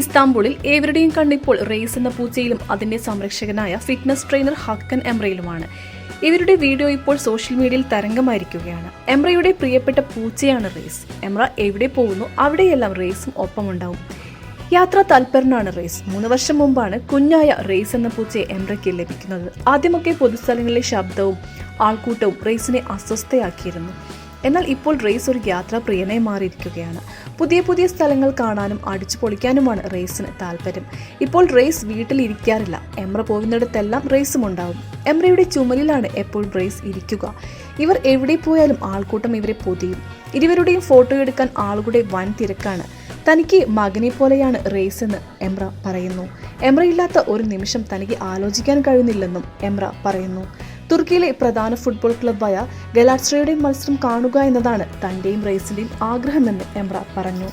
ഇസ്താംബുളിൽ ഏവരുടെയും കണ്ണിപ്പോൾ റേസ് എന്ന പൂച്ചയിലും അതിന്റെ സംരക്ഷകനായ ഫിറ്റ്നസ് ട്രെയിനർ ഹക്കൻ എംറയിലുമാണ്. ഇവരുടെ വീഡിയോ ഇപ്പോൾ സോഷ്യൽ മീഡിയയിൽ തരംഗമായിരിക്കുകയാണ്. എംറയുടെ പ്രിയപ്പെട്ട പൂച്ചയാണ് റേസ് എംറ എവിടെ പോകുന്നു അവിടെയെല്ലാം റേസും ഒപ്പമുണ്ടാവും. യാത്രാ താൽപരനാണ് റേസ് മൂന്ന് വർഷം മുമ്പാണ് കുഞ്ഞായ റേസ് എന്ന പൂച്ചയെ എംറയ്ക്ക് ലഭിക്കുന്നത്. ആദ്യമൊക്കെ പൊതുസ്ഥലങ്ങളിലെ ശബ്ദവും ആൾക്കൂട്ടവും റേസിനെ അസ്വസ്ഥയാക്കിയിരുന്നു. എന്നാൽ ഇപ്പോൾ റേസ് ഒരു യാത്രാപ്രിയനായി മാറിയിരിക്കുകയാണ്. പുതിയ പുതിയ സ്ഥലങ്ങൾ കാണാനും അടിച്ചു പൊളിക്കാനുമാണ് റേസിന് താല്പര്യം. ഇപ്പോൾ റേസ് വീട്ടിലിരിക്കാറില്ല. എമ്ര പോകുന്നിടത്തെല്ലാം റേസും ഉണ്ടാവും. എമ്രയുടെ ചുമലിലാണ് എപ്പോഴും റേസ് ഇരിക്കുക. ഇവർ എവിടെ പോയാലും ആൾക്കൂട്ടം ഇവരെ പൊതിയും. ഇരുവരുടെയും ഫോട്ടോ എടുക്കാൻ ആളുകളുടെ വൻ തിരക്കാണ്. തനിക്ക് മകനെ പോലെയാണ് റേസ് എന്ന് എമ്ര പറയുന്നു. എംറ ഇല്ലാത്ത ഒരു നിമിഷം തനിക്ക് ആലോചിക്കാൻ കഴിയുന്നില്ലെന്നും എമ്ര പറയുന്നു. തുർക്കിയിലെ പ്രധാന ഫുട്ബോൾ ക്ലബ്ബായ ഗലാട്സ്ട്രയുടെ മത്സരം കാണുക എന്നതാണ് തന്റെയും റേസിന്റെയും ആഗ്രഹമെന്ന് എംറ പറഞ്ഞു.